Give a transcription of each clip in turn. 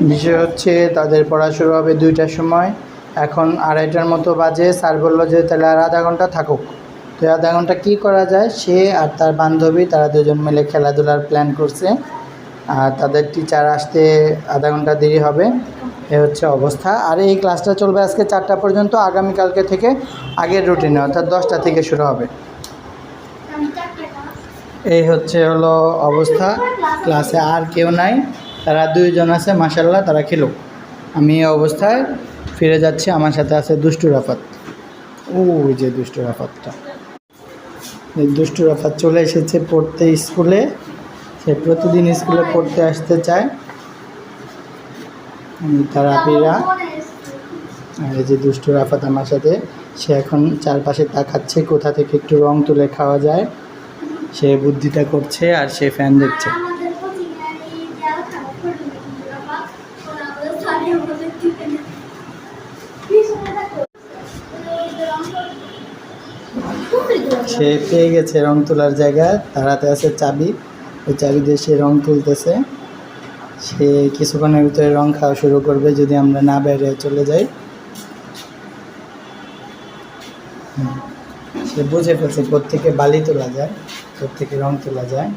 বিষয় হচ্ছে তাদের পড়া শুরু হবে দুইটার সময়। এখন আড়াইটার মতো বাজে, স্যার বলল যে তাহলে আর আধা ঘণ্টা থাকুক। তো আধা ঘণ্টা কী করা যায়? সে আর তার বান্ধবী, তারা দুজন মিলে খেলাধুলার প্ল্যান করছে। আর তাদের টিচার আসতে আধা ঘণ্টা দেরি হবে। এ হচ্ছে অবস্থা। আর এই ক্লাসটা চলবে আজকে চারটা পর্যন্ত, আগামীকালকে থেকে আগের রুটিনে অর্থাৎ দশটা থেকে শুরু হবে। এই হচ্ছে হলো অবস্থা। ক্লাসে আর কেউ নাই। তারা দুইজন আছে মাসাল্লাহ তারা খেলো আমি এই অবস্থায় ফিরে যাচ্ছি, আমার সাথে আছে দুষ্টু রাফাত। ওই যে দুষ্টু রাফাতটা। এই দুষ্টু রাফাত চলে এসেছে পড়তে স্কুলে। সে প্রতিদিন স্কুলে পড়তে আসতে চায়। তার আপিরা আর এই যে দুষ্টু রাফাত আমার সাথে, সে এখন চারপাশে তাকাচ্ছে, কোথা থেকে একটু রং তুলে খাওয়া যায়। সে বুদ্ধিটা করছে আর সে ফ্যান দেখছে। সে পেয়ে গেছে রং তোলার জায়গা, তার হাতে আছে চাবি। ওই চাবি দিয়ে সে রং তুলতেছে। সে কিছুক্ষণের ভিতরে রং খাওয়া শুরু করবে যদি আমরা না বাইরে চলে যাই। সে বুঝে ফেলছে কোথেকে বালি তোলা যায় কোথেকে রং তোলা যায়।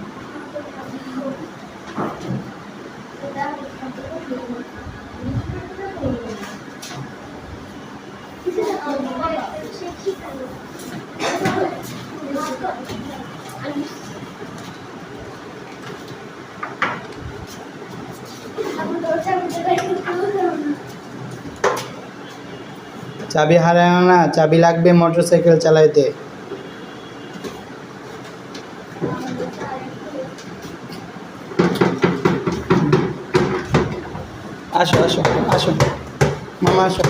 চাবি হারায় না চাবি লাগবে মোটর সাইকেল চালাইতে। আসো আসো আসো। মামা আসো।